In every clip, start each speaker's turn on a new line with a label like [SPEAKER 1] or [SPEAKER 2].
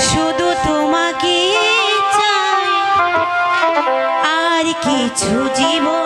[SPEAKER 1] শুধু তোমাকে চাই। আর কিছু জীবনে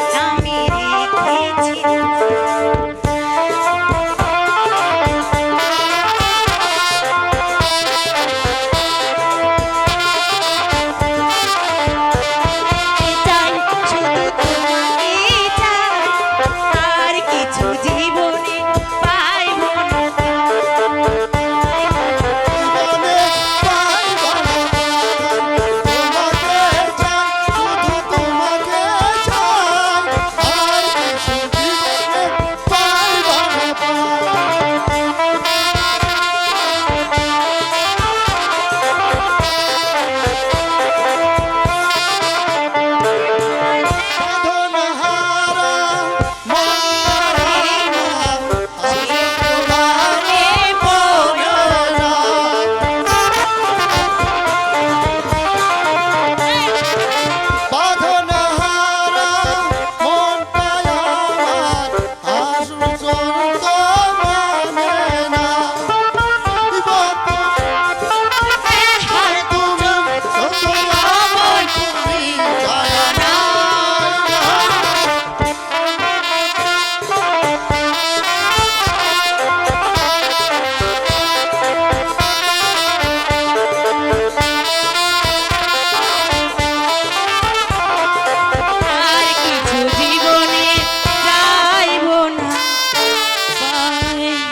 [SPEAKER 1] to the